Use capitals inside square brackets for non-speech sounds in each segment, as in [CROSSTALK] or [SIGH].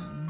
嗯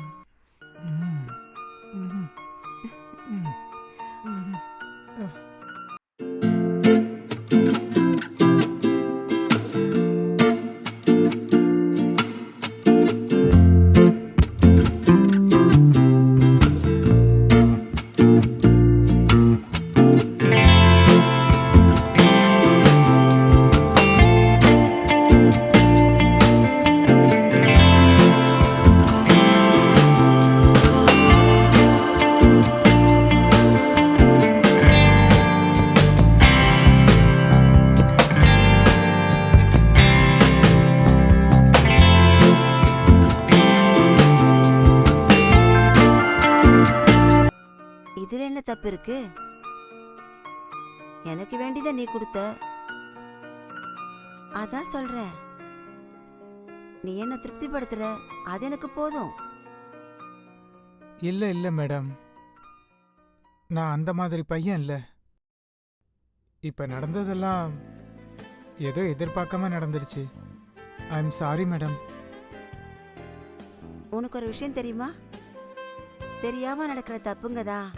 அதான் சொல்றேன். நீ என்ன திருப்திப்படுத்துற? அது எனக்கு போதும். இல்ல இல்ல மேடம். நான் அந்த மாதிரி பையன் இல்ல. இப்ப நடந்ததெல்லாம் ஏதோ எதிர்பார்க்காம நடந்துருச்சு. I am sorry madam. உனக்கு ஒரு விஷயம் தெரியுமா? தெரியாம நடக்கிற தப்புங்க தான்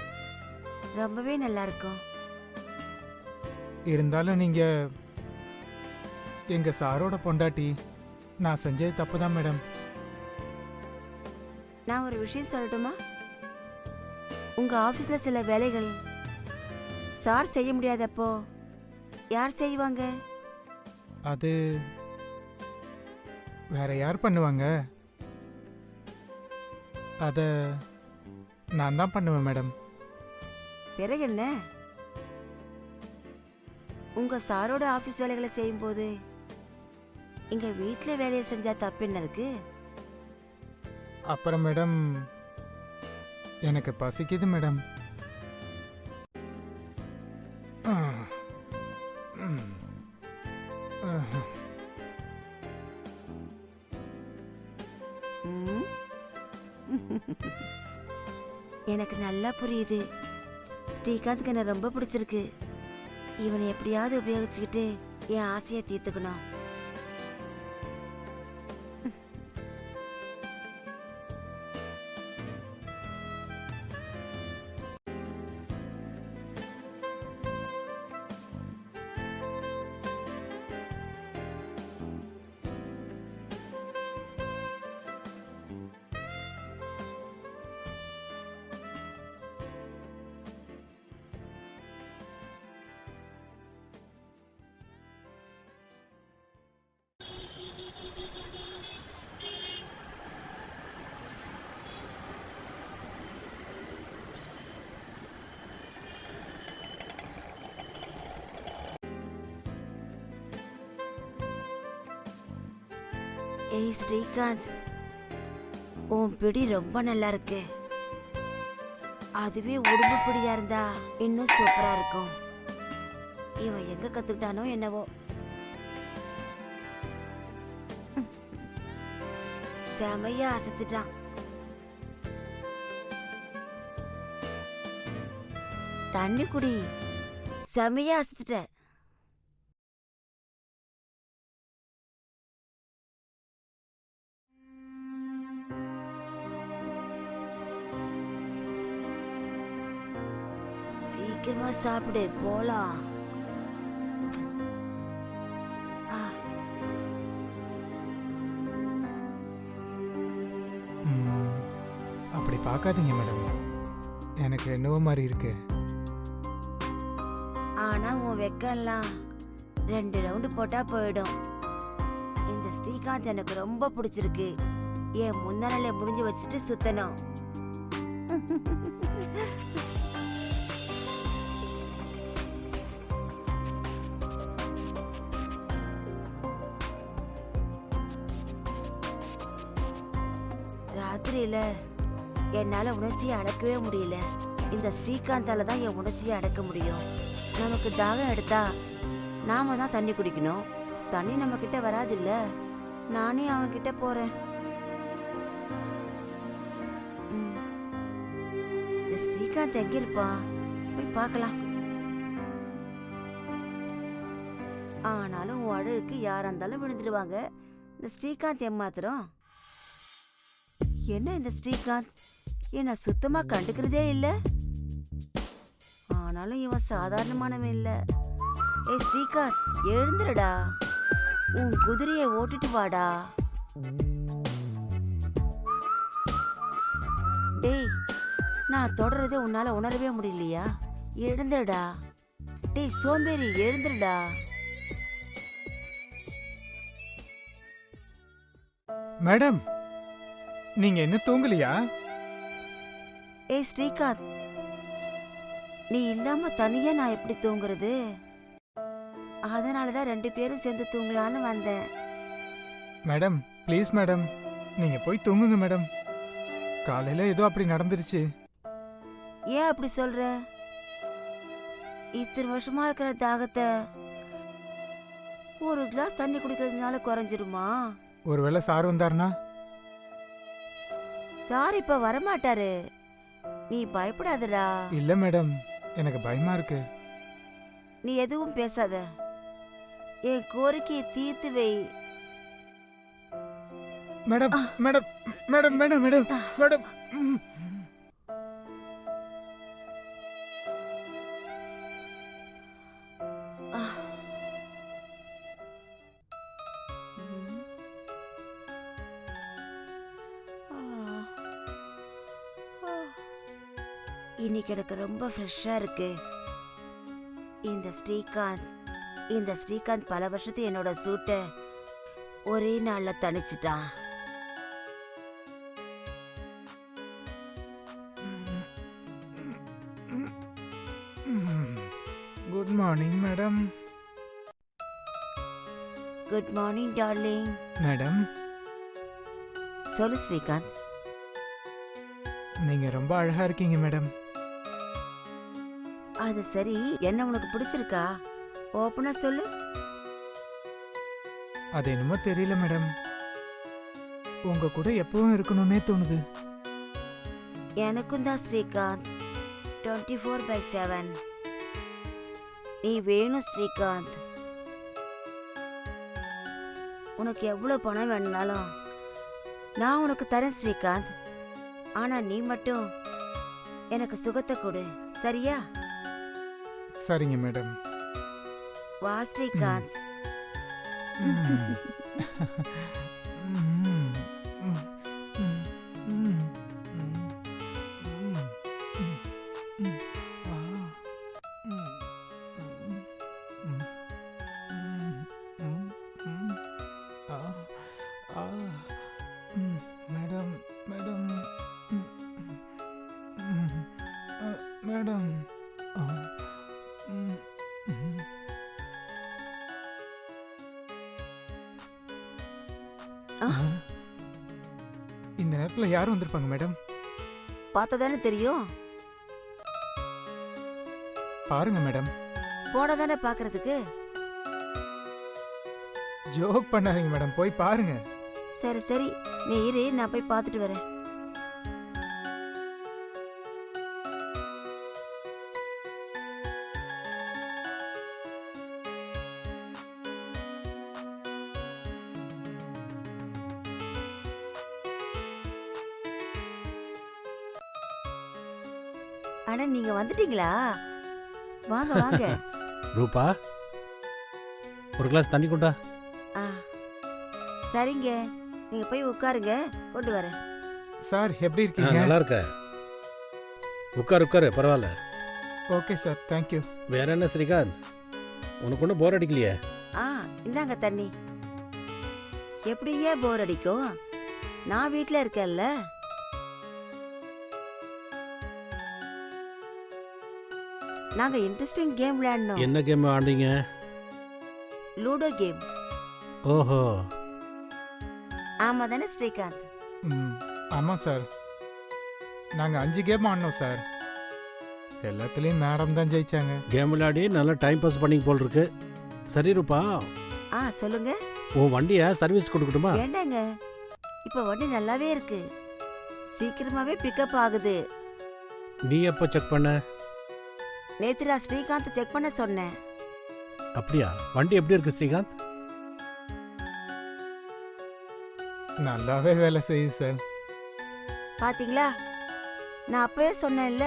ரொம்பவே நல்லா இருக்கும். இருந்தாலும் நீங்க எங்க சாரோட பொண்டாட்டி. நான் செஞ்சது தப்பு தான் மேடம். நான் ஒரு விஷயம் சொல்லட்டுமா? உங்க ஆபீஸ்ல சில வேலைகள் சார் செய்ய முடியாதப்போ யார் செய்வாங்க? அது வேற யார் பண்ணுவாங்க? அத நான் தான் பண்ணுவேன் மேடம். பிறகு என்ன? உங்க சாரோட ஆபீஸ் வேலைகளை செய்யும்போது இங்க வீட்ல வேலையை செஞ்சா தப்பு என்ன இருக்கு அப்புறம் மேடம் எனக்கு பசிக்குது மேடம். ம்? எனக்கு நல்லா புரியுது ஸ்ரீகாந்த்க்கு என்ன ரொம்ப பிடிச்சிருக்கு இவனை எப்படியாவது உபயோகிச்சுக்கிட்டு என் ஆசையை தீர்த்துக்கணும் ஏய் ஸ்ரீகாந்த் உன் பிடி ரொம்ப நல்லா இருக்கு. அதுவே உடம்பு பிடியா இருந்தா இன்னும் சூப்பரா இருக்கும். இவன் எங்க கத்துக்கிட்டானோ என்னவோ. செமையா அசத்துட்டான். தண்ணி குடி. செமையா அசத்துட்ட சீக்கிரமா சாப்பிடு போலாம். பார்க்காதீங்க மேடம். எனக்கு என்னவோ மாதிரி இருக்கு. ஆனா உன் வெக்கம்லாம் ரெண்டு ரவுண்டு போட்டா போயிடும். இந்த ஸ்ரீகாந்த் எனக்கு ரொம்ப பிடிச்சிருக்கு. என் முந்தானால முடிஞ்சு வச்சுட்டு சுத்தணும். ராத்திரியில என்னால உணர்ச்சியை அடக்கவே முடியல. இந்த ஸ்ரீகாந்தால தான் என் உணர்ச்சியை அடக்க முடியும். நமக்கு தாகம் எடுத்தா நாம தான் தண்ணி குடிக்கணும். தண்ணி நம்ம கிட்ட வராதில்ல. நானே அவன் கிட்ட போறேன். ம். இந்த ஸ்ரீகாந்த் எங்க இருப்பான் போய் பார்க்கலாம். ஆனாலும் உன் அழகுக்கு யாரா இருந்தாலும் விழுந்துடுவாங்க. இந்த ஸ்ரீகாந்த் ஏமாத்திரம் என்ன இந்த ஸ்ரீகாந்த்? என்னை சுத்தமாக கண்டுக்கிறதே இல்லை. ஆனாலும் இவன் சாதாரணமானவன் இல்லை. ஏய் ஸ்ரீகாந்த் எழுந்துருடா. உன் குதிரையை ஓட்டிட்டு வாடா. டேய் நான் தொடர்றதை உன்னால் உணரவே முடியலையா? எழுந்துருடா. டேய் சோம்பேறி எழுந்துருடா. மேடம் நீங்க என்ன தூங்கலையா? ஏய் ஸ்ரீகாந்த். நீ இல்லாம தனியா நான் எப்படி தூங்குறது? அதனால தான் ரெண்டு பேரும் சேர்ந்து தூங்கலான்னு வந்தேன். Madam please madam. நீங்க போய் தூங்குங்க மேடம். காலையில ஏதோ அப்படி நடந்துருச்சு. ஏன் அப்படி சொல்ற? இத்தனை வருஷமா இருக்கிற தாகத்தை ஒரு கிளாஸ் தண்ணி குடிக்கிறதுனால குறைஞ்சிருமா? ஒருவேளை சார் வந்தாருனா சார் இப்ப வரமாட்டாரு. நீ பயப்படாதடா. இல்ல மேடம் எனக்கு பயமா இருக்கு. நீ எதுவும் பேசாத. என் கோரிக்கையை தீர்த்து வை. Madam madam madam madam madam madam. இன்னைக்கு எனக்கு ரொம்ப ஃப்ரெஷ்ஷா இருக்கு. இந்த ஸ்ரீகாந்த் இந்த ஸ்ரீகாந்த் பல வருஷத்து என்னோட சூட்டை ஒரே நாள்ல தணிச்சிட்டான். Good morning madam good morning darling madam சொல்லு ஸ்ரீகாந்த். நீங்க ரொம்ப அழகா இருக்கீங்க மேடம் அது சரி. என்ன உனக்கு பிடிச்சிருக்கா? ஓப்பனா சொல்லு. அது என்னமோ தெரியல மேடம் உங்க கூட எப்பவும் இருக்கணும்னே தோணுது. எனக்கும் தான் Srikanth. Twenty four by seven நீ வேணும் ஸ்ரீகாந்த். உனக்கு எவ்வளோ பணம் வேணும்னாலும் நான் உனக்கு தரேன் ஸ்ரீகாந்த். ஆனா நீ மட்டும் எனக்கு சுகத்தை கொடு. சரியா? சரிங்க மேடம். வா ஸ்ரீகாந்த் [LAUGHS] நேரத்துல யார் வந்திருப்பாங்க மேடம்? பார்த்தா தானே தெரியும். பாருங்க மேடம். போட தானே பார்க்கறதுக்கு? ஜோக் பண்ணாதீங்க மேடம். போய் பாருங்க. சரி சரி. நீ இரு நான் போய் பார்த்துட்டு வரேன். வந்துட்டீங்களா? வாங்க வாங்க. [LAUGHS] ரூபா ஒரு கிளாஸ் தண்ணி கொண்டா ஆ சரிங்க. நீங்க போய் உட்காருங்க கொண்டு வரேன். சார் எப்படி ஆ, இருக்கீங்க? நல்லா இருக்க உட்காரு உட்காரு பரவாயில்ல ஓகே சார் தேங்க்யூ வேற என்ன ஸ்ரீகாந்த்? உனக்கு ஒன்றும் போர் அடிக்கலையே? ஆ இந்தாங்க தண்ணி. எப்படிங்க போர் அடிக்கும்? நான் வீட்ல இருக்கேன்ல. நாங்க இன்ட்ரெஸ்டிங் கேம் விளையாடணும். என்ன கேம் ஆண்டீங்க லூடோ கேம் ஓஹோ. ஆமா தானே ஸ்ரீகாந்த்? ம் ஆமாம் சார். நாங்கள் அஞ்சு கேம் ஆடினோம் சார். எல்லாத்துலேயும் மேடம் தான் ஜெயிச்சாங்க. கேம் விளையாடி நல்லா டைம் பாஸ் பண்ணி போல் இருக்கு சரி ரூபா. ஆ சொல்லுங்க. உன் வண்டியை சர்வீஸ் கொடுக்கட்டுமா? வேண்டாங்க இப்ப வண்டி நல்லாவே இருக்கு. சீக்கிரமாவே பிக்கப் ஆகுது. நீ எப்போ செக் பண்ண? நேத்து நான் ஸ்ரீகாந்த் செக் பண்ண சொன்னேன். அப்படியா? வண்டி எப்படி இருக்கு ஸ்ரீகாந்த்? நல்லாவே வேலை செய்யுது சார். பாத்தீங்களா? நான் அப்பவே சொன்னேன்ல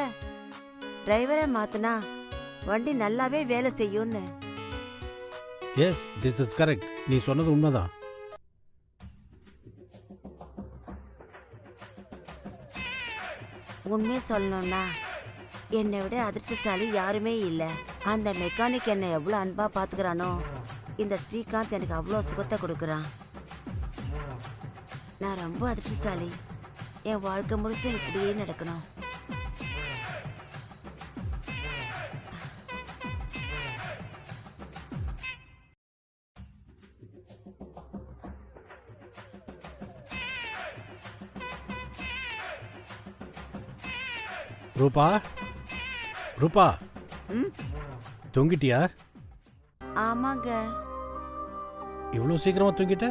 டிரைவரை மாத்துனா வண்டி நல்லாவே வேலை செய்யும்னு. எஸ் திஸ் இஸ் கரெக்ட் நீ சொன்னது உண்மைதான். உண்மையை சொல்லணும்னா என்னை விட அதிர்ஷ்டசாலி யாருமே இல்லை. அந்த மெக்கானிக் என்னை எவ்வளோ அன்பாக பார்த்துக்கிறானோ இந்த ஸ்ரீகாந்த் எனக்கு அவ்வளோ சுகத்தை கொடுக்குறான். நான் ரொம்ப அதிர்ஷ்டசாலி. என் வாழ்க்கை முழுசும் இப்படியே நடக்கணும். ரூபா? ரூபா. தூங்கிட்டியா? ஆமாங்க. இவ்வளோ சீக்கிரமா தூங்கிட்ட?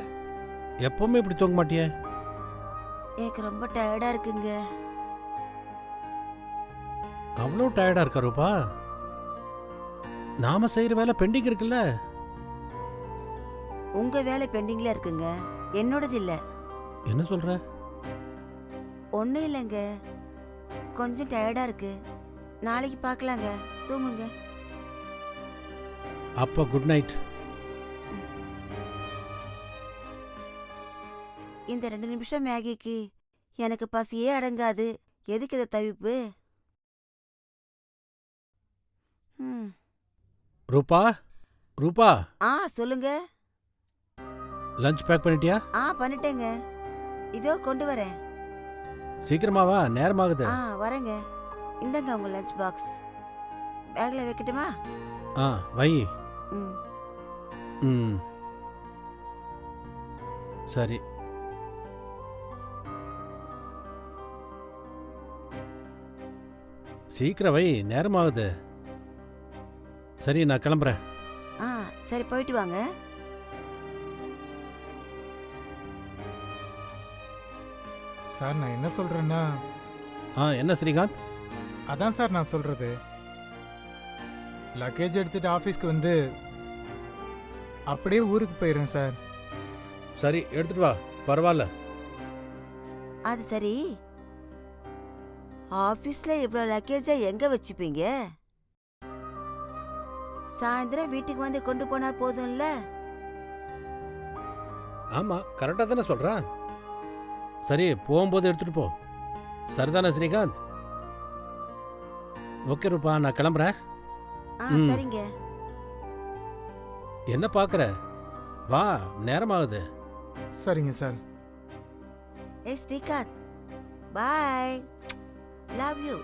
எப்பவுமே இப்படி தூங்க மாட்டியே? எனக்கு ரொம்ப டயர்டா இருக்குங்க. அவ்வளோ டயர்டா இருக்கா ரூபா? நாம செய்யற வேலை பெண்டிங் இருக்குல்ல? உங்க வேலை பெண்டிங்ல இருக்குங்க. என்னோடது இல்லை. என்ன சொல்ற? ஒன்றும் இல்லைங்க. கொஞ்சம் டயர்டா இருக்கு. நாளைக்கு பார்க்கலாங்க. தூங்குங்க. அப்போ குட் நைட் இந்த ரெண்டு நிமிஷம் மேகிக்கு எனக்கு பசியே அடங்காது. எதுக்கு இதை தவிப்பு? ம். ரூபா? ரூபா? ஆ சொல்லுங்க. லஞ்ச் பேக் பண்ணிட்டியா? ஆ பண்ணிட்டேங்க. இதோ கொண்டு வரேன். சீக்கிரமா வா நேரமாகுது. ஆ வரேங்க. இந்தங்க உங்க லஞ்ச் பாக்ஸ் பேக்ல வைக்கட்டுமா? ஆ வை. ம். ம். சரி. சீக்கிரம் வை நேரமாகுது. சரி நான் கிளம்புறேன். ஆ சரி போயிட்டு வாங்க. சார் நான் என்ன சொல்றேன்னா? ஆ என்ன ஸ்ரீகாந்த்? அதான் சார் நான் சொல்றது. லக்கேஜ் எடுத்துட்டு ஆஃபீஸ்க்கு வந்து அப்படியே ஊருக்கு போயிடுறேன் சார். சரி எடுத்துட்டு வா. பரவாயில்ல. அது சரி. ஆபீஸ்ல இவ்வளோ லக்கேஜை எங்க வச்சுப்பீங்க? சாயந்தரம் வீட்டுக்கு வந்து கொண்டு போனா போதும்ல? ஆமா கரெக்டாக தானே சொல்கிறேன் சரி போகும்போது எடுத்துட்டு போ. சரிதானே ஸ்ரீகாந்த்? ஓகே ரூபா நான் கிளம்புறேன். ஆ ம். சரிங்க. என்ன பார்க்குற வா நேரமாகுது. சரிங்க சார். ஏய் ஸ்ரீகாந்த். பாய். லவ் யூ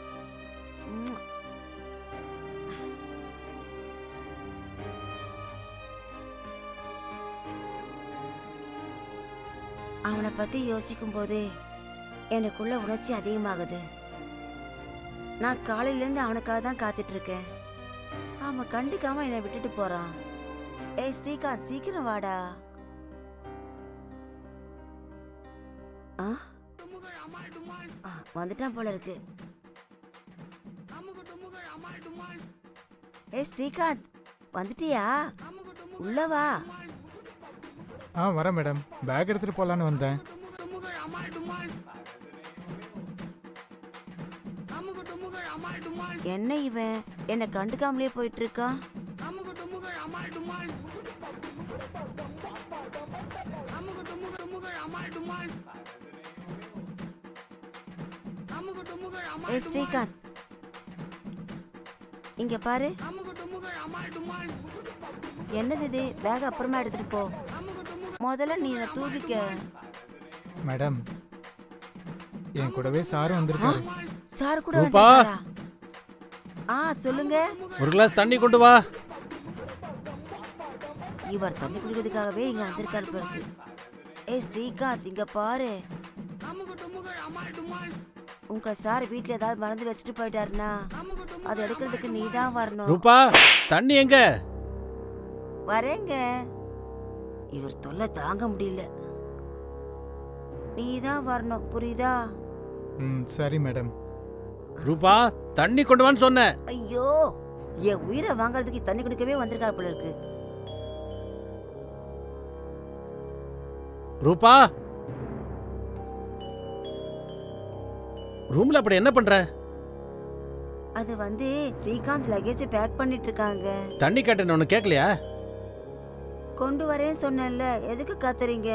அவனை பத்தி யோசிக்கும் போதே எனக்குள்ள உணர்ச்சி அதிகமாகுது. நான் காலையிலேருந்து அவனுக்காக தான் காத்துட்ருக்கேன். ஆமாம் அவன் கண்டுக்காம என்னை விட்டுட்டு போகிறான் ஏய் ஸ்ரீகாந்த் சீக்கிரம் வாடா. ஆ? ஆ, வந்துட்டான் போல இருக்கு. ஏய் ஸ்ரீகாந்த் வந்துட்டியா? உள்ள வா. ஆ வரேன் மேடம். பேக் எடுத்துட்டு போலான்னு வந்தேன். என்ன இவன்? என்ன கண்டுக்காமலே போயிட்டு இருக்கான் ஏய் ஸ்ரீகாந்த். இங்க பாரு. என்னது இது? பேக் அப்புறமா எடுத்துட்டு போ. முதல்ல நீ என்ன தூவிக்க மேடம் என் கூடவே சாரும் வந்திருக்காரு. சார் கூட. வந்திருக்காரா? ஆ சொல்லுங்க. ஒரு கிளாஸ் தண்ணி கொண்டு வா. இவர் தண்ணி குடிக்கிறதுக்காகவே இங்க வந்திருக்காரு இருக்கு. ஏய் ஸ்ரீகாந்த் இங்க பாரு. உங்க சார் வீட்ல ஏதாவது மறந்து வச்சுட்டு போயிட்டாருன்னா அதை எடுக்கிறதுக்கு நீ தான் வரணும். ரூபா தண்ணி எங்க? வரேங்க. இவர் தொல்லை தாங்க முடியல. நீ தான் வரணும் புரியுதா? ம் சரி மேடம். ரூபா தண்ணி கொண்டு வான்னு சொன்னேன் ஐயோ என் உயிரை வாங்குறதுக்கு தண்ணி குடிக்கவே வந்திருக்காரு போல இருக்கு. ரூபா ரூம்ல அப்படி என்ன பண்ற? அது வந்து ஸ்ரீகாந்த் லக்கேஜ் பேக் பண்ணிட்டு இருக்காங்க தண்ணி கேட்டேன்னு ஒன்று கேட்கலையா கொண்டு வரேன்னு சொன்னேன்ல எதுக்கு கத்துறீங்க?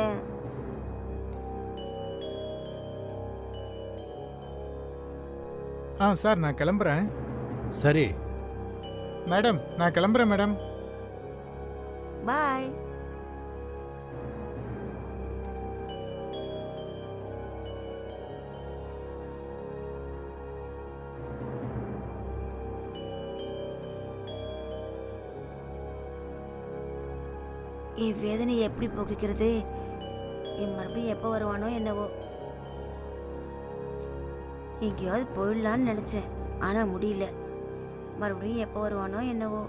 ஆ சார் நான் கிளம்புறேன். சரி. மேடம் நான் கிளம்புறேன் மேடம். பாய். என் வேதனையை எப்படி போக்கிக்கிறது? என் மறுபடியும் எப்போ வருவானோ என்னவோ. எங்கேயாவது போயிடலான்னு நினச்சேன். ஆனால் முடியல. மறுபடியும் எப்போ வருவானோ என்னவோ.